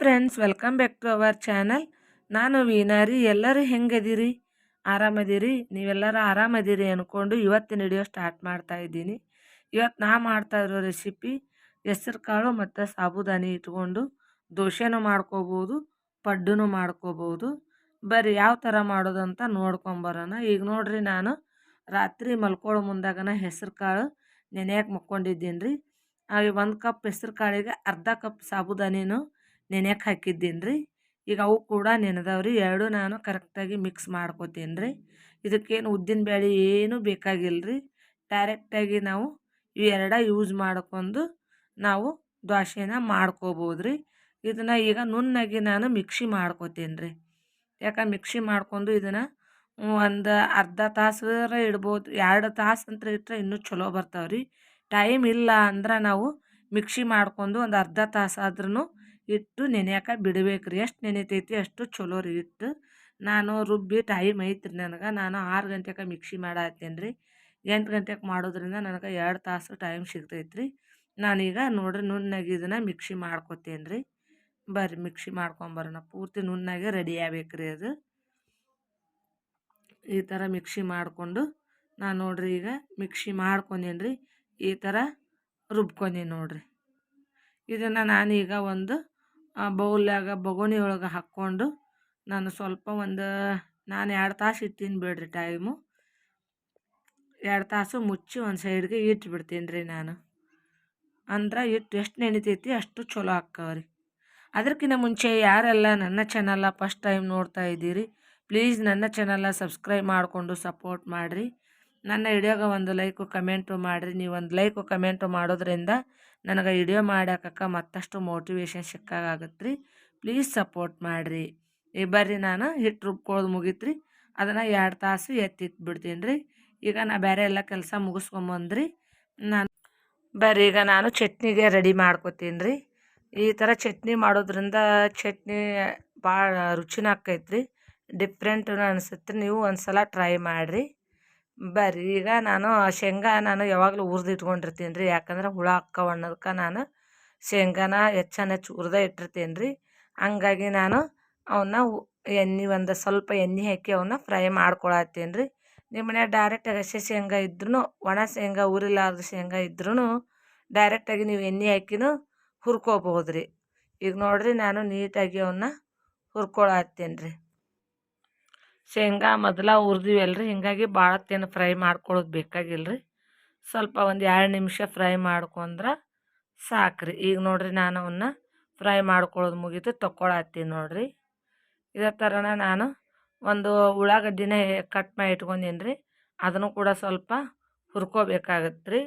Friends welcome back to our channel ನಾನು ವೀನಾರಿ ಎಲ್ಲರೂ ಹೆಂಗದಿರಿ? ಆರಾಮದಿರಿ? ನೀವೆಲ್ಲರೂ ಆರಾಮದಿರಿ ಅಂದ್ಕೊಂಡು ಇವತ್ತಿನ ವಿಡಿಯೋ ಸ್ಟಾರ್ಟ್ ಮಾಡ್ತಾ ಇದ್ದೀನಿ. ಇವತ್ತು ನಾ ಮಾಡ್ತಾ ಇರೋ ರೆಸಿಪಿ ಹೆಸರು ಕಾಳು ಮತ್ತು ಸಾಬುದಾನಿ ಇಟ್ಕೊಂಡು ದೋಸೆನೂ ಮಾಡ್ಕೋಬೋದು, ಪಡ್ಡುನೂ ಮಾಡ್ಕೋಬೋದು. ಬರ್ರಿ, ಯಾವ ಥರ ಮಾಡೋದು ಅಂತ ನೋಡ್ಕೊಂಬರೋಣ ಈಗ ನೋಡಿರಿ ನಾನು ರಾತ್ರಿ ಮಲ್ಕೊಳ್ಳೋ ಮುಂದಾಗನ ಹೆಸರು ಕಾಳು ಮಕ್ಕೊಂಡಿದ್ದೀನಿ ರೀ. ಒಂದು ಕಪ್ ಹೆಸರು ಕಾಳಿಗೆ ಅರ್ಧ ಕಪ್ ಸಾಬುದಾನಿನೂ ನೆನೆಯಕ್ಕೆ ಹಾಕಿದ್ದೀನಿ ರೀ ಈಗ ಅವು ಕೂಡ ನೆನೆದವ್ರಿ. ಎರಡು ನಾನು ಕರೆಕ್ಟಾಗಿ ಮಿಕ್ಸ್ ಮಾಡ್ಕೋತೀನಿ ರೀ ಇದಕ್ಕೇನು ಉದ್ದಿನ ಬೇಳೆ ಏನೂ ಬೇಕಾಗಿಲ್ಲ ರೀ ಡೈರೆಕ್ಟಾಗಿ ನಾವು ಇವೆರಡ ಯೂಸ್ ಮಾಡ್ಕೊಂಡು ನಾವು ದ್ವಾಸೆನ ಮಾಡ್ಕೋಬೋದು ರೀ ಇದನ್ನು ಈಗ ನುಣ್ಣಗೆ ನಾನು ಮಿಕ್ಸಿ ಮಾಡ್ಕೋತೀನಿ ರೀ ಯಾಕೆ ಮಿಕ್ಸಿ ಮಾಡ್ಕೊಂಡು ಇದನ್ನು ಒಂದು ಅರ್ಧ ತಾಸರ ಇಡ್ಬೋದು. ಎರಡು ತಾಸು ಅಂತ ಇಟ್ಟರೆ ಇನ್ನೂ ಚಲೋ ಬರ್ತಾವೆ ರೀ ಟೈಮ್ ಇಲ್ಲ ಅಂದ್ರೆ ನಾವು ಮಿಕ್ಸಿ ಮಾಡ್ಕೊಂಡು ಒಂದು ಅರ್ಧ ತಾಸು ಆದ್ರೂ ಇಟ್ಟು ನೆನೆಯಾಕ ಬಿಡ್ಬೇಕು ಎಷ್ಟು ನೆನೆತೈತಿ, ಅಷ್ಟು ಚಲೋ ರೀ ಇಟ್ಟು. ನಾನು ರುಬ್ಬಿ ಟೈಮ್ ಐತ್ರಿ ನನಗೆ. ನಾನು ಆರು ಗಂಟೆಗೆ ಮಿಕ್ಸಿ ಮಾಡತ್ತೇನೆ ರೀ ಎಂಟು ಗಂಟೆಗೆ ಮಾಡೋದ್ರಿಂದ ನನಗೆ ಎರಡು ತಾಸು ಟೈಮ್ ಸಿಗ್ತೈತೆ ರೀ ನಾನೀಗ ನೋಡ್ರಿ ನುಣ್ಣಗೆ ಇದನ್ನು ಮಿಕ್ಸಿ ಮಾಡ್ಕೊತೇನೆ ರೀ ಬರ್ರಿ, ಮಿಕ್ಸಿ ಮಾಡ್ಕೊಂಬರೋಣ. ಪೂರ್ತಿ ನುಣ್ಣಗೆ ರೆಡಿ ಆಗ್ಬೇಕು ರೀ ಅದು. ಈ ಥರ ಮಿಕ್ಸಿ ಮಾಡಿಕೊಂಡು ನಾನು ನೋಡ್ರಿ ಈಗ ಮಿಕ್ಸಿ ಮಾಡ್ಕೊಂಡೇನಿ ರೀ ಈ ಥರ ರುಬ್ಕೊಂಡೇನಿ ನೋಡ್ರಿ. ಇದನ್ನು ನಾನೀಗ ಒಂದು ಬೌಲ್ಯಾಗ ಬೊಗೋಣಿ ಒಳಗೆ ಹಾಕ್ಕೊಂಡು ನಾನು ಸ್ವಲ್ಪ ಒಂದು, ನಾನು ಎರಡು ತಾಸು ಇಟ್ಟೀನಿ ಬಿಡ್ರಿ ಟೈಮು. ಎರಡು ತಾಸು ಮುಚ್ಚಿ ಒಂದು ಸೈಡ್ಗೆ ಇಟ್ಟು ಬಿಡ್ತೀನಿ ರೀ ನಾನು. ಅಂದ್ರೆ ಇಟ್ಟು ಎಷ್ಟು ನೆನಿತೈತಿ ಅಷ್ಟು ಚಲೋ ಹಾಕ್ಕವ್ರಿ ಅದಕ್ಕಿಂತ ಮುಂಚೆ ಯಾರೆಲ್ಲ ನನ್ನ ಚಾನಲ್ಲ ಫಸ್ಟ್ ಟೈಮ್ ನೋಡ್ತಾ ಇದ್ದೀರಿ ಪ್ಲೀಸ್ ನನ್ನ ಚಾನಲ್ಲ ಸಬ್ಸ್ಕ್ರೈಬ್ ಮಾಡಿಕೊಂಡು ಸಪೋರ್ಟ್ ಮಾಡಿರಿ. ನನ್ನ ವಿಡಿಯೋಗೆ ಒಂದು ಲೈಕು ಕಮೆಂಟು ಮಾಡಿರಿ. ನೀವು ಒಂದು ಲೈಕು ಕಮೆಂಟು ಮಾಡೋದ್ರಿಂದ ನನಗೆ ವಿಡಿಯೋ ಮಾಡ್ಯಾಕಕ್ಕ ಮತ್ತಷ್ಟು ಮೋಟಿವೇಶನ್ ಸಿಕ್ಕಾಗತ್ತೆ ರೀ ಪ್ಲೀಸ್ ಸಪೋರ್ಟ್ ಮಾಡಿರಿ. ಈ ಬರ್ರಿ ನಾನು ಹಿಟ್ಟು ರುಬ್ಕೊಳ್ಳೋದು ಮುಗೀತು ರೀ ಅದನ್ನು ಎರಡು ತಾಸು ಎತ್ತಿಟ್ಟು ಬಿಡ್ತೀನಿ ರೀ ಈಗ ನಾ ಬೇರೆ ಎಲ್ಲ ಕೆಲಸ ಮುಗಿಸ್ಕೊಂಬಂದ್ರಿ. ನಾನು ಬರ್ರಿ, ಈಗ ನಾನು ಚಟ್ನಿಗೆ ರೆಡಿ ಮಾಡ್ಕೊತೀನಿ ರೀ ಈ ಥರ ಚಟ್ನಿ ಮಾಡೋದ್ರಿಂದ ಚಟ್ನಿ ಭಾಳ ರುಚಿನ ಆಕೈತ್ರಿ ಡಿಫ್ರೆಂಟ್ ಅನಿಸುತ್ತೆ ನೀವು ಒಂದು ಸಲ ಟ್ರೈ ಮಾಡಿರಿ. ಬರ್ರಿ, ಈಗ ನಾನು ಶೇಂಗಾ ನಾನು ಯಾವಾಗಲೂ ಹುರ್ದು ಇಟ್ಕೊಂಡಿರ್ತೀನಿ ರೀ ಯಾಕಂದ್ರೆ ಹುಳ ಅಕ್ಕವ ಅನ್ನೋದಕ್ಕೆ ನಾನು ಶೇಂಗಾನ ಹೆಚ್ಚಾನ ಹೆಚ್ಚು ಹುರ್ದ ಇಟ್ಟಿರ್ತೀನಿ ರೀ ಹಂಗಾಗಿ ನಾನು ಅವನ್ನ ಎಣ್ಣೆ ಒಂದು ಸ್ವಲ್ಪ ಎಣ್ಣೆ ಹಾಕಿ ಅವನ್ನ ಫ್ರೈ ಮಾಡ್ಕೊಳತ್ತೀನಿ ರೀ ನಿಮ್ಮ ಮನ್ಯಾಗ ಡೈರೆಕ್ಟಾಗಿ ಹಸಿ ಶೇಂಗಾ ಇದ್ರೂ ಒಣ ಶೇಂಗಾ, ಉರಿಲಾರ್ದ ಶೇಂಗಾ ಇದ್ರೂ ಡೈರೆಕ್ಟಾಗಿ ನೀವು ಎಣ್ಣೆ ಹಾಕಿನೂ ಹುರ್ಕೋಬಹುದು ರೀ ಈಗ ನೋಡಿರಿ ನಾನು ನೀಟಾಗಿ ಅವನ್ನ ಹುರ್ಕೊಳತ್ತೀನಿ ರೀ ಶೇಂಗಾ ಮೊದಲ ಹುರಿದಿವಲ್ಲ ಹೀಗಾಗಿ ಭಾಳ ತೇನು ಫ್ರೈ ಮಾಡ್ಕೊಳ್ಳೋದು ಬೇಕಾಗಿಲ್ಲ ಸ್ವಲ್ಪ ಒಂದು ಎರಡು ನಿಮಿಷ ಫ್ರೈ ಮಾಡ್ಕೊಂಡ್ರೆ ಸಾಕು ರೀ ಈಗ ನೋಡಿರಿ ನಾನು ಅವನ್ನ ಫ್ರೈ ಮಾಡ್ಕೊಳ್ಳೋದು ಮುಗೀತು ತೊಗೊಳತ್ತೀನಿ ನೋಡಿರಿ. ಇದೇ ಥರನ ನಾನು ಒಂದು ಉಳ್ಳಾಗಡ್ಡಿನ ಕಟ್ ಮಾಡಿ ಇಟ್ಕೊಂಡೀನಿ ರೀ ಅದನ್ನು ಕೂಡ ಸ್ವಲ್ಪ ಹುರ್ಕೋಬೇಕಾಗತ್ತೆ ರೀ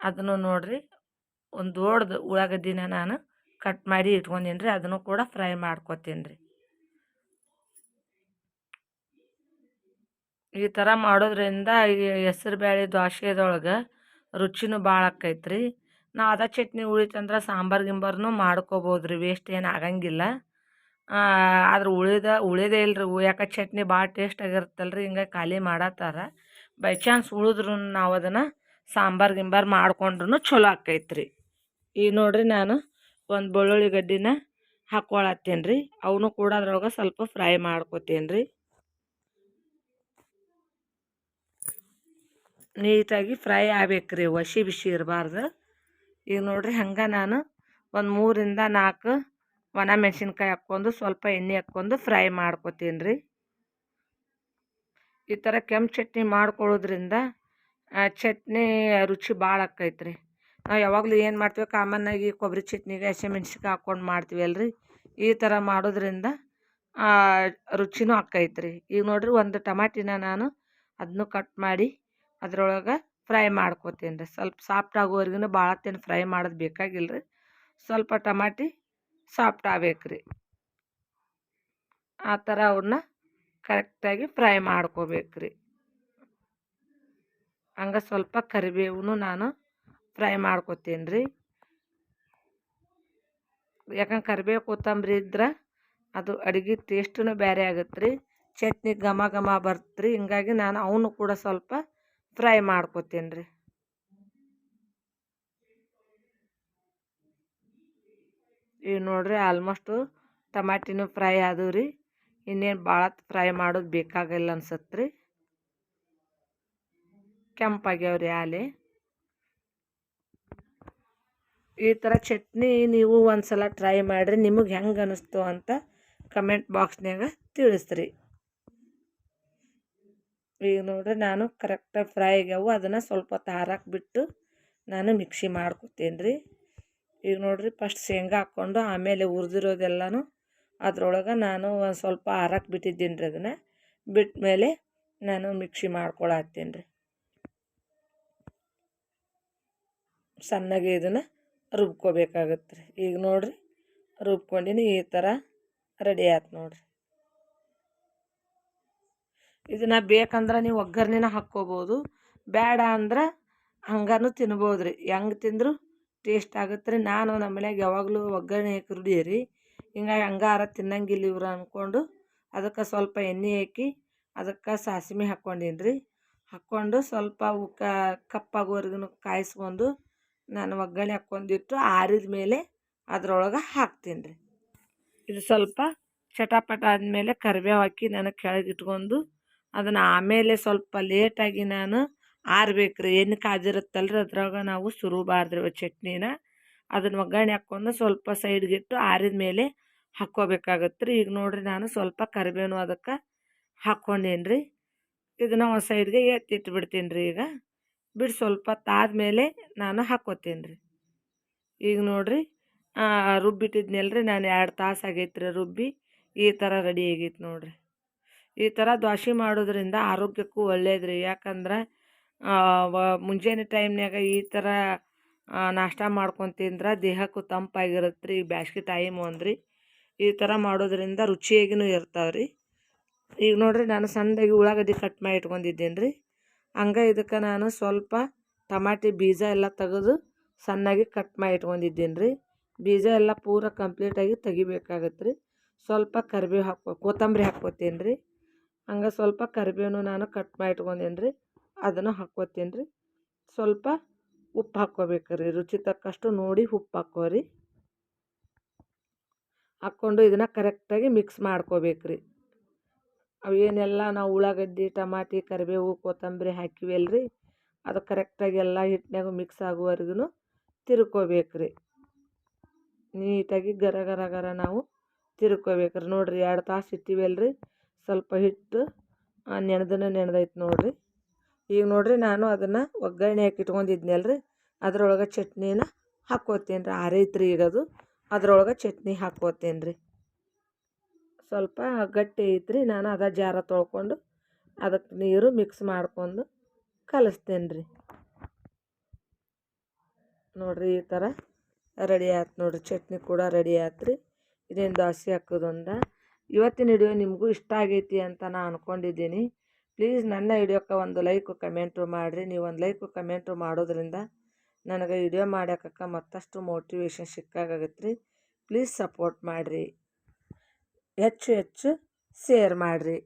ಅದನ್ನು ನೋಡಿರಿ, ಒಂದು ದೊಡ್ಡದು ಉಳ್ಳಾಗಡ್ಡಿನ ನಾನು ಕಟ್ ಮಾಡಿ ಇಟ್ಕೊಂಡೀನಿ ರೀ ಅದನ್ನು ಕೂಡ ಫ್ರೈ ಮಾಡ್ಕೊತೀನಿ ರೀ ಈ ಥರ ಮಾಡೋದ್ರಿಂದ ಈ ಹೆಸ್ರು ಬೇಳೆ ದೋಸೆದೊಳಗೆ ರುಚಿನೂ ಭಾಳ ಆಕೈತೆ ರೀ ನಾವು ಅದ ಚಟ್ನಿ ಉಳಿತಂದ್ರೆ ಸಾಂಬಾರು ಗಿಂಬಾರ್ನು ಮಾಡ್ಕೋಬೋದು ರೀ ವೇಸ್ಟ್ ಏನು ಆಗಂಗಿಲ್ಲ. ಆದ್ರೆ ಉಳಿದ, ಉಳಿದೇ ಇಲ್ಲ ರೀ ಯಾಕೆ ಚಟ್ನಿ ಭಾಳ ಟೇಸ್ಟ್ ಆಗಿರುತ್ತಲ್ಲ ರೀ ಹಿಂಗೆ ಖಾಲಿ ಮಾಡತ್ತಾರ. ಬೈ ಚಾನ್ಸ್ ಉಳಿದ್ರು ನಾವು ಅದನ್ನು ಸಾಂಬಾರು ಗಿಂಬಾರು ಮಾಡ್ಕೊಂಡ್ರು ಚಲೋ ಆಕೈತೆ ರೀ ಈಗ ನೋಡಿರಿ ನಾನು ಒಂದು ಬೆಳ್ಳುಳ್ಳಿ ಗಡ್ಡಿನ ಹಾಕ್ಕೊಳತ್ತೀನಿ ರೀ ಅವನು ಕೂಡ ಅದ್ರೊಳಗೆ ಸ್ವಲ್ಪ ಫ್ರೈ ಮಾಡ್ಕೊತೀನಿ ರೀ ನೀಟಾಗಿ ಫ್ರೈ ಆಗ್ಬೇಕು ರೀ ಹಸಿ ಬಿಸಿ ಇರಬಾರ್ದು. ಈಗ ನೋಡಿರಿ ಹಂಗೆ ನಾನು ಒಂದು ಮೂರಿಂದ ನಾಲ್ಕು ಒಣ ಮೆಣಸಿನ್ಕಾಯಿ ಹಾಕ್ಕೊಂಡು ಸ್ವಲ್ಪ ಎಣ್ಣೆ ಹಾಕ್ಕೊಂಡು ಫ್ರೈ ಮಾಡ್ಕೊತೀನಿ ರೀ ಈ ಥರ ಕೆಂಪು ಚಟ್ನಿ ಮಾಡ್ಕೊಳ್ಳೋದ್ರಿಂದ ಚಟ್ನಿ ರುಚಿ ಭಾಳ ಆಕೈತೆ ರೀ ನಾವು ಯಾವಾಗಲೂ ಏನು ಮಾಡ್ತೀವಿ ಕಾಮನ್ನಾಗಿ ಕೊಬ್ಬರಿ ಚಟ್ನಿಗೆ ಹಸಿಮೆಣ್ಸಿನ್ಕಾಯಿ ಹಾಕ್ಕೊಂಡು ಮಾಡ್ತೀವಿ ಅಲ್ರಿ. ಈ ಥರ ಮಾಡೋದ್ರಿಂದ ರುಚಿನೂ ಆಕೈತೆ ರೀ ಈಗ ನೋಡಿರಿ ಒಂದು ಟಮಾಟಿನ ನಾನು ಅದನ್ನು ಕಟ್ ಮಾಡಿ ಅದ್ರೊಳಗೆ ಫ್ರೈ ಮಾಡ್ಕೊತೀನಿ ರೀ ಸ್ವಲ್ಪ ಸಾಫ್ಟ್ ಆಗೋವರೆಗೂ ಭಾಳ ತಿನ್ ಫ್ರೈ ಮಾಡೋದು ಬೇಕಾಗಿಲ್ಲ ರೀ ಸ್ವಲ್ಪ ಟಮಾಟಿ ಸಾಫ್ಟ್ ಆಗ್ಬೇಕು ರೀ ಆ ಥರ ಅವನ್ನ ಕರೆಕ್ಟಾಗಿ ಫ್ರೈ ಮಾಡ್ಕೋಬೇಕು ರೀ ಹಂಗೆ ಸ್ವಲ್ಪ ಕರಿಬೇವು ನಾನು ಫ್ರೈ ಮಾಡ್ಕೊತೀನಿ ರೀ ಯಾಕಂದ್ರೆ ಕರಿಬೇವು ಕೊತ್ತಂಬರಿ ಇದ್ರೆ ಅದು ಅಡುಗೆ ಟೇಸ್ಟೂ ಬೇರೆ ಆಗುತ್ತೆ ರೀ ಚಟ್ನಿ ಘಮ ಘಮ ಬರುತ್ತೆ ರೀ ಹಿಂಗಾಗಿ ನಾನು ಅವನು ಕೂಡ ಸ್ವಲ್ಪ ಫ್ರೈ ಮಾಡ್ಕೊತೀನಿ ರೀ ಈಗ ನೋಡ್ರಿ ಆಲ್ಮೋಸ್ಟು ಟಮಾಟಿನೂ ಫ್ರೈ ಆದವು ರೀ ಇನ್ನೇನು ಭಾಳ ಫ್ರೈ ಮಾಡೋದು ಬೇಕಾಗಿಲ್ಲ ಅನ್ಸತ್ತೆ ರೀ ಕೆಂಪಾಗ್ಯಾವ ರೀ ಆಲೆ. ಈ ಥರ ಚಟ್ನಿ ನೀವು ಒಂದು ಸಲ ಟ್ರೈ ಮಾಡಿರಿ, ನಿಮಗೆ ಹೆಂಗೆ ಅನ್ನಿಸ್ತು ಅಂತ ಕಮೆಂಟ್ ಬಾಕ್ಸ್ನಾಗ ತಿಳಿಸ್ರಿ. ಈಗ ನೋಡ್ರಿ ನಾನು ಕರೆಕ್ಟಾಗಿ ಫ್ರೈ ಆಗ್ಯಾವು ಅದನ್ನು ಸ್ವಲ್ಪ ಹೊತ್ತು ಬಿಟ್ಟು ನಾನು ಮಿಕ್ಸಿ ಮಾಡ್ಕೊತೀನಿ ರೀ. ಈಗ ನೋಡ್ರಿ ಫಸ್ಟ್ ಶೇಂಗಾ ಹಾಕ್ಕೊಂಡು ಆಮೇಲೆ ಹುರಿದಿರೋದೆಲ್ಲನೂ ಅದ್ರೊಳಗೆ ನಾನು ಒಂದು ಸ್ವಲ್ಪ ಹಾರಕ್ಕೆ ಬಿಟ್ಟಿದ್ದೀನಿ ರೀ ಅದನ್ನು. ಬಿಟ್ಟ ಮೇಲೆ ನಾನು ಮಿಕ್ಸಿ ಮಾಡ್ಕೊಳತ್ತೀನಿ ರೀ. ಸಣ್ಣಗೆ ಇದನ್ನು ರುಬ್ಕೋಬೇಕಾಗತ್ತೆ ರೀ. ಈಗ ನೋಡ್ರಿ ರುಬ್ಕೊಂಡಿನಿ ಈ ಥರ ರೆಡಿ ಆಯ್ತು ನೋಡ್ರಿ. ಇದನ್ನು ಬೇಕಂದ್ರೆ ನೀವು ಒಗ್ಗರ್ಣಿನ ಹಾಕ್ಕೋಬೋದು. ಬೇಡ ಅಂದ್ರೆ ಹಂಗಾನು ತಿನ್ಬೋದು ರೀ ಹೆಂಗೆ ತಿಂದರೂ ಟೇಸ್ಟ್ ಆಗುತ್ತೆ ರೀ ನಾನು ನಮ್ಮ ಮನ್ಯಾಗ ಯಾವಾಗಲೂ ಒಗ್ಗರಣೆ ಹಾಕಿ ರೂಢಿ ರೀ ಹಿಂಗಾಗಿ ಹಂಗಾರ ತಿನ್ನಂಗಿಲ್ಲ ಇವ್ರು ಅಂದ್ಕೊಂಡು ಅದಕ್ಕೆ ಸ್ವಲ್ಪ ಎಣ್ಣೆ ಹಾಕಿ ಅದಕ್ಕೆ ಸಾಸಿಮೆ ಹಾಕ್ಕೊಂಡೀನಿ ರೀ ಹಾಕ್ಕೊಂಡು ಸ್ವಲ್ಪ ಉಕ್ಕ ಕಪ್ಪಾಗೋವರೆಗೂ ಕಾಯಿಸ್ಕೊಂಡು ನಾನು ಒಗ್ಗರಣೆ ಹಾಕ್ಕೊಂಡಿಟ್ಟು ಆರಿದ ಮೇಲೆ ಅದರೊಳಗೆ ಹಾಕ್ತೀನಿ ರೀ ಇದು ಸ್ವಲ್ಪ ಚಟಪಟ ಆದಮೇಲೆ ಕರಿಬೇವು ಹಾಕಿ ನಾನು ಕೆಳಗೆ ಇಟ್ಕೊಂಡು ಅದನ್ನು ಆಮೇಲೆ ಸ್ವಲ್ಪ ಲೇಟಾಗಿ ನಾನು ಆರ್ಬೇಕು ರೀ ಎಣ್ಣೆ ರೀ ಅದ್ರಾಗ ನಾವು ಸುರುಬಾರ್ದು ರೀ ಚಟ್ನಿನ. ಅದನ್ನು ಒಗ್ಗರಣೆ ಹಾಕ್ಕೊಂಡು ಸ್ವಲ್ಪ ಸೈಡ್ಗಿಟ್ಟು ಆರಿದ ಮೇಲೆ ಹಾಕ್ಕೋಬೇಕಾಗತ್ತೆ ರೀ ಈಗ ನೋಡಿರಿ ನಾನು ಸ್ವಲ್ಪ ಕರಿಬೇವು ಅದಕ್ಕೆ ಹಾಕ್ಕೊಂಡೇನಿ ರೀ ಇದನ್ನು ಒಂದು ಸೈಡ್ಗೆ ಎತ್ತಿಟ್ಟು ಬಿಡ್ತೀನಿ ರೀ ಈಗ. ಬಿಟ್ಟು ಸ್ವಲ್ಪ ತಾದ್ಮೇಲೆ ನಾನು ಹಾಕ್ಕೋತೀನಿ ರೀ ಈಗ ನೋಡಿರಿ ರೀ ನಾನು ಎರಡು ತಾಸು ಆಗೈತೆ ರೀ ರುಬ್ಬಿ. ಈ ಥರ ರೆಡಿ ಆಗೈತೆ ನೋಡಿರಿ. ಈ ಥರ ದ್ವಾಸಿ ಮಾಡೋದ್ರಿಂದ ಆರೋಗ್ಯಕ್ಕೂ ಒಳ್ಳೇದು ರೀ ಯಾಕಂದ್ರೆ ಮುಂಜಾನೆ ಟೈಮ್ನಾಗ ಈ ಥರ ನಾಷ್ಟ ಮಾಡ್ಕೊಂಡು ತಿಂದ್ರೆ ದೇಹಕ್ಕೂ ತಂಪಾಗಿರುತ್ತೆ ರೀ ಬ್ಯಾಸ್ಗೆ ಟೈಮು ಅಂದ್ರಿ. ಈ ಥರ ಮಾಡೋದ್ರಿಂದ ರುಚಿಯಾಗಿನೂ ಇರ್ತಾವೆ ರೀ ಈಗ ನೋಡಿರಿ, ನಾನು ಸಣ್ಣದಾಗಿ ಉಳ್ಳಾಗಡ್ಡಿ ಕಟ್ ಮಾಡಿ ಇಟ್ಕೊಂಡಿದ್ದೀನಿ ರೀ ಹಂಗೆ ಇದಕ್ಕೆ ನಾನು ಸ್ವಲ್ಪ ಟಮಾಟಿ, ಬೀಜ ಎಲ್ಲ ತೆಗೆದು ಸಣ್ಣಗೆ ಕಟ್ ಮಾಡಿ ಇಟ್ಕೊಂಡಿದ್ದೀನಿ ರೀ ಬೀಜ ಎಲ್ಲ ಪೂರ ಕಂಪ್ಲೀಟಾಗಿ ತೆಗಿಬೇಕಾಗತ್ತೆ ರೀ ಸ್ವಲ್ಪ ಕರಿಬೇವು ಹಾಕೋ ಕೊತ್ತಂಬರಿ ಹಾಕ್ಕೋತೀನಿ ರೀ ಹಂಗೆ ಸ್ವಲ್ಪ ಕರಿಬೇವು ನಾನು ಕಟ್ ಇಟ್ಕೊಂಡೀನಿ ರೀ ಅದನ್ನು ಹಾಕ್ಕೋತೀನಿ ರೀ ಸ್ವಲ್ಪ ಉಪ್ಪು ಹಾಕ್ಕೋಬೇಕು ರೀ ರುಚಿ ತಕ್ಕಷ್ಟು ನೋಡಿ ಉಪ್ಪು ಹಾಕ್ಕೋರಿ. ಹಾಕ್ಕೊಂಡು ಇದನ್ನು ಕರೆಕ್ಟಾಗಿ ಮಿಕ್ಸ್ ಮಾಡ್ಕೋಬೇಕು ರೀ ಅವೇನೆಲ್ಲ ನಾವು ಉಳ್ಳಾಗಡ್ಡಿ, ಟಮಾಟಿ, ಕರಿಬೇವು, ಕೊತ್ತಂಬರಿ ಹಾಕಿವಲ್ರಿ, ಅದು ಕರೆಕ್ಟಾಗಿ ಎಲ್ಲ ಹಿಟ್ಟಿನಾಗ ಮಿಕ್ಸ್ ಆಗುವವರೆಗೂ ತಿರ್ಕೋಬೇಕು ರೀ ನೀಟಾಗಿ ಗರ ಗರ ಗರ ನಾವು ತಿರ್ಕೋಬೇಕು ರೀ ನೋಡಿರಿ, ಎರಡು ತಾಸು ಇಟ್ಟಿವಲ್ಲ ರೀ ಸ್ವಲ್ಪ ಹಿಟ್ಟು ನೆನೆದನ ನೆನೆದೈತೆ ನೋಡಿರಿ. ಈಗ ನೋಡಿರಿ ನಾನು ಅದನ್ನು ಒಗ್ಗರಣೆ ಹಾಕಿ ರೀ ಅದ್ರೊಳಗೆ ಚಟ್ನಿನ ಹಾಕ್ಕೋತೀನಿ ರೀ ಆರೈತೆ ರೀ ಈಗ ಅದು. ಅದ್ರೊಳಗೆ ಚಟ್ನಿ ಹಾಕ್ಕೋತೀನಿ ರೀ ಸ್ವಲ್ಪ ಗಟ್ಟಿ ಐತ್ರಿ. ನಾನು ಅದ ಜಾರ ತೊಳ್ಕೊಂಡು ಅದಕ್ಕೆ ನೀರು ಮಿಕ್ಸ್ ಮಾಡ್ಕೊಂಡು ಕಲಿಸ್ತೇನೆ ರೀ ನೋಡಿರಿ ಈ ಥರ ರೆಡಿ ಆಯ್ತು ನೋಡಿರಿ. ಚಟ್ನಿ ಕೂಡ ರೆಡಿ ಆಯ್ತು ರೀ ಇದೇನು ದೋಸೆ ಹಾಕೋದೊಂದ? ಇವತ್ತಿನ ವಿಡಿಯೋ ನಿಮಗೂ ಇಷ್ಟ ಆಗೈತಿ ಅಂತ ನಾನು ಅಂದ್ಕೊಂಡಿದ್ದೀನಿ ಪ್ಲೀಸ್ ನನ್ನ ವಿಡಿಯೋಕ್ಕೆ ಒಂದು ಲೈಕು, ಕಮೆಂಟು ಮಾಡಿರಿ. ನೀವು ಒಂದು ಲೈಕು, ಕಮೆಂಟು ಮಾಡೋದ್ರಿಂದ ನನಗೆ ವಿಡಿಯೋ ಮಾಡ್ಯಾಕ ಮತ್ತಷ್ಟು ಮೋಟಿವೇಶನ್ ಸಿಕ್ಕಾಗತ್ತೆ ರೀ ಪ್ಲೀಸ್ ಸಪೋರ್ಟ್ ಮಾಡಿರಿ. ಹೆಚ್ಚು ಹೆಚ್ಚು ಶೇರ್ ಮಾಡಿರಿ.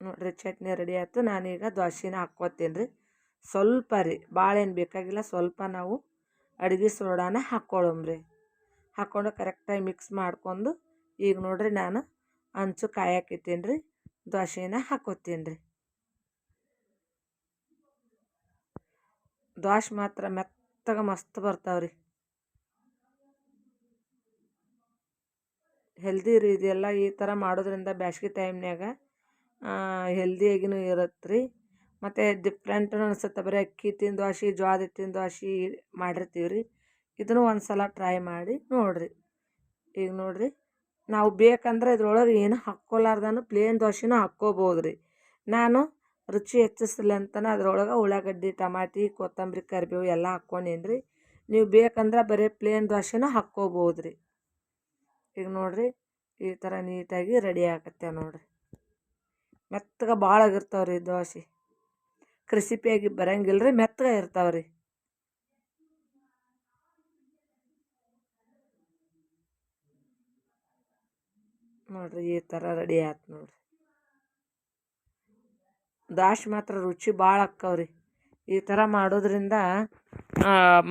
ನೋಡಿರಿ, ಚಟ್ನಿ ರೆಡಿ ಆಯ್ತು. ನಾನೀಗ ದ್ವಾಸಿನ ಹಾಕ್ಕೋತೀನಿ ರೀ ಸ್ವಲ್ಪ ರೀ, ಭಾಳ ಏನು ಬೇಕಾಗಿಲ್ಲ. ಸ್ವಲ್ಪ ನಾವು ಅಡುಗೆ ಸೋಡಾನ ಹಾಕ್ಕೊಳ್ಳೋಮ್ರಿ ಹಾಕ್ಕೊಂಡು ಕರೆಕ್ಟಾಗಿ ಮಿಕ್ಸ್ ಮಾಡ್ಕೊಂಡು ಈಗ ನೋಡ್ರಿ ನಾನು ಅಂಚು ಕಾಯಕ್ಕಿತ್ತೀನಿ ರೀ ದೋಸೆನ ಹಾಕೋತೀನಿ ರೀ ದೋಸೆ ಮಾತ್ರ ಮೆತ್ತಗ ಮಸ್ತ್ ಬರ್ತಾವ್ರಿ. ಹೆಲ್ದಿ ರೀ, ಇದೆಲ್ಲ ಈ ಥರ ಮಾಡೋದ್ರಿಂದ ಬ್ಯಾಸ್ಗೆ ಟೈಮ್ನಾಗ ಹೆಲ್ದಿಯಾಗಿನೂ ಇರುತ್ತೆ ರೀ ಮತ್ತು ಡಿಫ್ರೆಂಟೂ ಅನಿಸುತ್ತೆ ಬರೀ ಅಕ್ಕಿ ತಿಂದು ದೋಸೆ ಜ್ವಾದ ತಿಂದು ದೋಸೆ ಮಾಡಿರ್ತೀವಿ ರೀ ಇದನ್ನು ಒಂದು ಸಲ ಟ್ರೈ ಮಾಡಿ ನೋಡಿರಿ. ಈಗ ನೋಡಿರಿ. ನಾವು ಬೇಕಂದ್ರೆ ಇದ್ರೊಳಗೆ ಏನು ಹಾಕ್ಕೊಲಾರ್ದನು ಪ್ಲೇನ್ ದೋಸೆನೂ ಹಾಕ್ಕೋಬೋದು ರೀ ನಾನು ರುಚಿ ಹೆಚ್ಚಿಸ್ಲಿ ಅಂತನೇ ಅದ್ರೊಳಗೆ ಉಳ್ಳಾಗಡ್ಡಿ, ಟಮಾಟಿ, ಕೊತ್ತಂಬರಿ, ಕರಿಬೇವು ಎಲ್ಲ ಹಾಕ್ಕೊಂಡೇನು ರೀ ನೀವು ಬೇಕಂದ್ರೆ ಬರೀ ಪ್ಲೇನ್ ದೋಸೆನೂ ಹಾಕ್ಕೋಬೋದು ರೀ ಈಗ ನೋಡಿರಿ, ಈ ಥರ ನೀಟಾಗಿ ರೆಡಿ ಆಗತ್ತೆ ನೋಡಿರಿ. ಮೆತ್ತಗೆ ಭಾಳ ಆಗಿರ್ತಾವೆ ರೀ ದೋಸೆ ಕ್ರಿಸಿಪಿಯಾಗಿ ಬರಂಗಿಲ್ಲ ರೀ ಮೆತ್ತಗೆ ಇರ್ತಾವೆ ನೋಡಿರಿ, ಈ ಥರ ರೆಡಿ ಆಯ್ತು ನೋಡಿರಿ. ದಾಶ್ ಮಾತ್ರ ರುಚಿ ಭಾಳ ಅಕ್ಕವ್ರಿ. ಈ ಥರ ಮಾಡೋದ್ರಿಂದ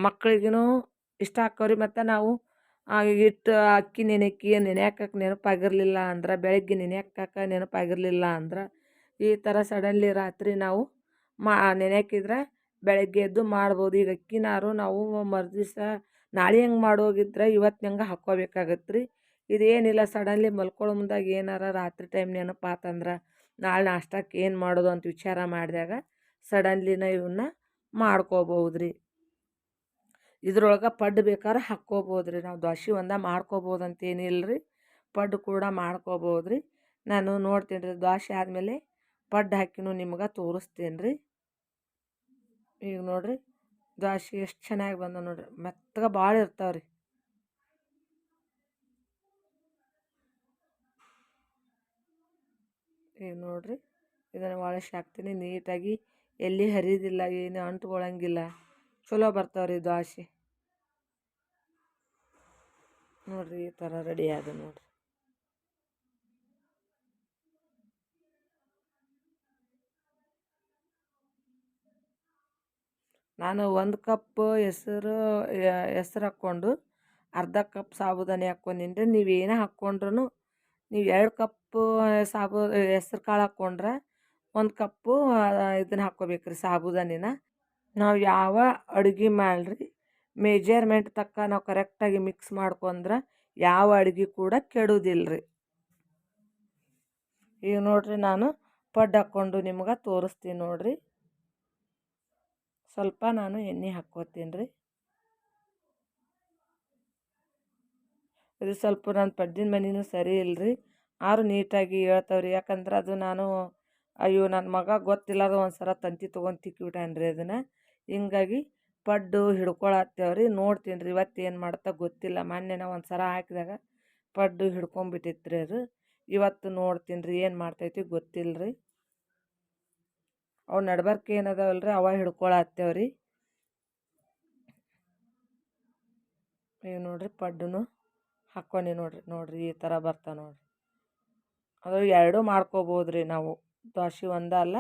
ಮಕ್ಕಳಿಗೂ ಇಷ್ಟ ಆಕ್ಕವ್ರಿ ಮತ್ತು ನಾವು ಹಿಟ್ಟು ಅಕ್ಕಿ ನೆನೆಕ್ಕಿ ನೆನೆಯಾಕಕ್ಕೆ ನೆನಪಾಗಿರಲಿಲ್ಲ ಅಂದ್ರೆ, ಬೆಳಗ್ಗೆ ನೆನೆಯಾಕ ನೆನಪಾಗಿರಲಿಲ್ಲ ಅಂದ್ರೆ, ಈ ಥರ ಸಡನ್ಲಿ ರಾತ್ರಿ ನಾವು ಮಾ, ನೆನೆಯಾಕಿದ್ರೆ ಬೆಳಗ್ಗೆ ಎದ್ದು ಮಾಡ್ಬೋದು. ಈಗ ಅಕ್ಕಿನಾರು ನಾವು ಮರುದಿವ್ಸ ನಾಳೆ ಹೆಂಗೆ ಮಾಡೋಗಿದ್ರೆ ಇವತ್ತು ಹೆಂಗೆ ಹಾಕ್ಕೋಬೇಕಾಗತ್ತೆ ರೀ ಇದೇನಿಲ್ಲ, ಸಡನ್ಲಿ ಮಲ್ಕೊಳ್ಳೋ ಮುಂದಾಗ ಏನಾರ ರಾತ್ರಿ ಟೈಮ್ ನೆನಪಾತಂದ್ರೆ ನಾಳೆ ನಾಷ್ಟಕ್ಕೆ ಏನು ಮಾಡೋದು ಅಂತ ವಿಚಾರ ಮಾಡಿದಾಗ ಸಡನ್ಲಿನ ಇವನ್ನ ಮಾಡ್ಕೋಬಹುದು ರೀ ಇದ್ರೊಳಗೆ ಪಡ್ಡು ಬೇಕಾದ್ರೆ ಹಾಕ್ಕೋಬೋದು ರೀ ನಾವು ದ್ವಾಸಿ ಒಂದ ಮಾಡ್ಕೋಬೋದು ಅಂತ ಏನಿಲ್ಲ ರೀ ಪಡ್ಡು ಕೂಡ ಮಾಡ್ಕೋಬೋದು ರೀ ನಾನು ನೋಡ್ತೀನಿ ರೀ ದ್ವಾಸಿ ಆದಮೇಲೆ ಪಡ್ಡು ಹಾಕಿನೂ ನಿಮ್ಗೆ ತೋರಿಸ್ತೀನಿ ರೀ ಈಗ ನೋಡಿರಿ ದ್ವಾಸೆ ಎಷ್ಟು ಚೆನ್ನಾಗಿ ಬಂದ ನೋಡಿರಿ, ಮೆತ್ತಗೆ ಭಾಳ ಇರ್ತಾವೆ ರೀ ಈಗ ನೋಡಿರಿ. ಇದನ್ನು ಒಳಸಿ ಹಾಕ್ತೀನಿ. ನೀಟಾಗಿ ಎಲ್ಲಿ ಹರಿಯೋದಿಲ್ಲ ಏನು ಅಂಟ್ಕೊಳ್ಳಂಗಿಲ್ಲ ಚಲೋ ಬರ್ತಾವ ರೀ ದ್ವಾಸೆ ನೋಡಿರಿ, ಈ ಥರ ರೆಡಿ ಆದ ನೋಡಿರಿ. ನಾನು ಒಂದು ಕಪ್ ಹೆಸರು, ಹೆಸ್ರು ಹಾಕ್ಕೊಂಡು, ಅರ್ಧ ಕಪ್ ಸಾಬುದಾನಿ ಹಾಕ್ಕೊಂಡಿನ್ರಿ. ರೀ ನೀವು ಏನೇ ಹಾಕ್ಕೊಂಡ್ರೂ ನೀವು ಎರಡು ಕಪ್ಪು ಸಾಬು, ಹೆಸ್ರು ಕಾಳು ಹಾಕ್ಕೊಂಡ್ರೆ ಒಂದು ಕಪ್ಪು ಇದನ್ನು ಹಾಕ್ಕೋಬೇಕು ರೀ ಸಾಬುದಾನಿನ. ನಾವು ಯಾವ ಅಡುಗೆ ಮಾಡಿರಿ ಮೆಜರ್ಮೆಂಟ್ ತಕ್ಕ ನಾವು ಕರೆಕ್ಟಾಗಿ ಮಿಕ್ಸ್ ಮಾಡ್ಕೊಂಡ್ರೆ ಯಾವ ಅಡುಗೆ ಕೂಡ ಕೆಡುವುದಿಲ್ಲ ರೀ ಈಗ ನೋಡಿರಿ ನಾನು ಪಡ್ಡು ಹಾಕ್ಕೊಂಡು ನಿಮ್ಗೆ ತೋರಿಸ್ತೀನಿ ನೋಡಿರಿ. ಸ್ವಲ್ಪ ನಾನು ಎಣ್ಣೆ ಹಾಕ್ಕೋತೀನಿ ರೀ ಇದು ಸ್ವಲ್ಪ ನನ್ನ ಪಡ್ಡಿನ ಮನೆಯೂ ಸರಿ ಇಲ್ಲ ರೀ ಆರು ನೀಟಾಗಿ ಹೇಳ್ತಾವ್ರಿ. ಯಾಕಂದ್ರೆ ಅದು ನಾನು, ಅಯ್ಯೋ, ನನ್ನ ಮಗ ಗೊತ್ತಿಲ್ಲದ ಒಂದು ಸಲ ತಂತಿ ತೊಗೊಂಡು ತಿಕ್ಕಿಬಿಟ್ಟಾನ ರೀ ಅದನ್ನು. ಹಿಂಗಾಗಿ ಪಡ್ಡು ಹಿಡ್ಕೊಳತ್ತೇವ್ರಿ ನೋಡ್ತೀನಿ ರೀ ಇವತ್ತು ಏನು ಮಾಡ್ತಾ ಗೊತ್ತಿಲ್ಲ. ಮೊನ್ನೆ ಒಂದು ಸಲ ಹಾಕಿದಾಗ ಪಡ್ಡು ಹಿಡ್ಕೊಂಬಿಟ್ಟಿತ್ತು ರೀ ಅದು. ಇವತ್ತು ನೋಡ್ತೀನಿ ರೀ ಏನು ಮಾಡ್ತೈತಿ ಗೊತ್ತಿಲ್ಲ ರೀ ಅವು ನಡ್ಬಾರ್ಕ ಏನದಾವಲ್ಲ ರೀ ಅವ ಹಿಡ್ಕೊಳತ್ತೇವ್ರಿ ಈಗ ನೋಡ್ರಿ ಪಡ್ಡು ಹಾಕ್ಕೊಂಡಿ ನೋಡಿರಿ ನೋಡಿರಿ ಈ ಥರ ಬರ್ತಾವೆ ನೋಡಿರಿ. ಅದು ಎರಡೂ ಮಾಡ್ಕೋಬೋದು ರೀ ನಾವು. ದ್ವಾಸೆ ಒಂದೇ ಅಲ್ಲ,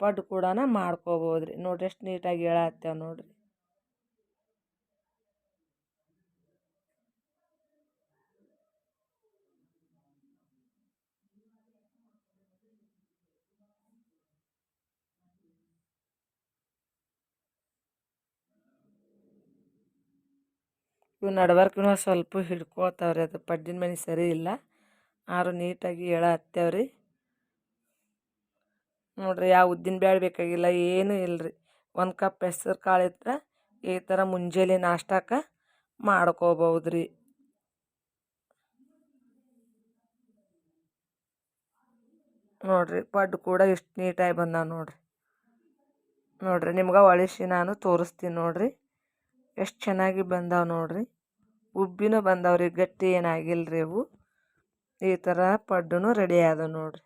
ಪಡ್ಡು ಕೂಡ ಮಾಡ್ಕೋಬೋದು ರೀ ನೋಡಿರಿ ಎಷ್ಟು ನೀಟಾಗಿ ಹೇಳತ್ತೇವೆ ನೋಡಿರಿ. ಇವು ನಡ್ಬರ್ಕಿನ ಸ್ವಲ್ಪ ಹಿಡ್ಕೊತಾವ್ರಿ, ಅದು ಪಡ್ಡಿನ ಮನೆ ಸರಿ ಇಲ್ಲ. ಆರು ನೀಟಾಗಿ ಹೇಳತ್ತೇವ್ರಿ ನೋಡ್ರಿ, ಯಾವ ಉದ್ದಿನ ಬೇಳೆ ಬೇಕಾಗಿಲ್ಲ, ಏನೂ ಇಲ್ಲ ರೀ ಒಂದು ಕಪ್ ಹೆಸ್ರು ಕಾಳು ಇದ್ರೆ, ಈ ಥರ ಮುಂಜಾನೆ ನಾಷ್ಟಾಕ ರೀ ನೋಡಿರಿ ಪಡ್ಡು ಕೂಡ ಇಷ್ಟು ನೀಟಾಗಿ ಬಂದಾವ ನೋಡ್ರಿ. ನೋಡ್ರಿ, ನಿಮ್ಗೆ ಒಳಿಸಿ ನಾನು ತೋರಿಸ್ತೀನಿ ನೋಡಿರಿ. ಎಷ್ಟು ಚೆನ್ನಾಗಿ ಬಂದಾವೆ ನೋಡಿರಿ. ಉಬ್ಬಿನೂ ರೀ, ಗಟ್ಟಿ ಏನಾಗಿಲ್ಲ ರೀ ಅವು ಈ ಥರ ಪಡ್ಡೂ ರೆಡಿ ಆದವು ನೋಡಿರಿ.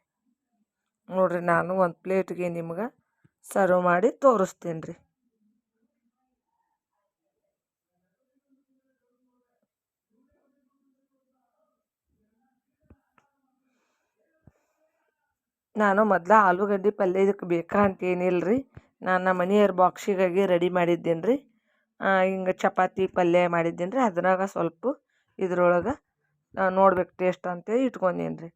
ನೋಡಿರಿ ನಾನು ಒಂದು ಪ್ಲೇಟ್ಗೆ ನಿಮ್ಗೆ ಸರ್ವ್ ಮಾಡಿ ತೋರಿಸ್ತೀನಿ ರೀ. ನಾನು ಮೊದಲ ಆಲೂಗಡ್ಡೆ ಪಲ್ಯ ಇದಕ್ಕೆ ಬೇಕಾ ಅಂತ ಏನಿಲ್ಲ ರೀ ನಾನು ನಮ್ಮ ಮನೆಯವ್ರ ಬಾಕ್ಸಿಗಾಗಿ ರೆಡಿ ಮಾಡಿದ್ದೇನೆ ರೀ. ಹಿಂಗೆ ಚಪಾತಿ ಪಲ್ಯ ಮಾಡಿದ್ದೀನಿ ರೀ ಅದ್ರಾಗ ಸ್ವಲ್ಪ ಇದ್ರೊಳಗೆ ನೋಡ್ಬೇಕು ಟೇಸ್ಟ್ ಅಂತೇಳಿ ಇಟ್ಕೊಂಡೀನಿ ರೀ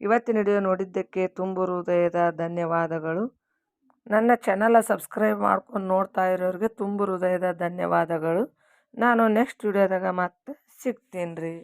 ಇವತ್ತಿನ ವಿಡಿಯೋ ನೋಡಿದ್ದಕ್ಕೆ ತುಂಬು ಹೃದಯದ ಧನ್ಯವಾದಗಳು. ನನ್ನ ಚಾನಲ ಸಬ್ಸ್ಕ್ರೈಬ್ ಮಾಡ್ಕೊಂಡು ನೋಡ್ತಾ ಇರೋರಿಗೆ ತುಂಬು ಹೃದಯದ ಧನ್ಯವಾದಗಳು. ನಾನು ನೆಕ್ಸ್ಟ್ ವಿಡಿಯೋದಾಗ ಮತ್ತೆ ಸಿಗ್ತೀನಿ ರೀ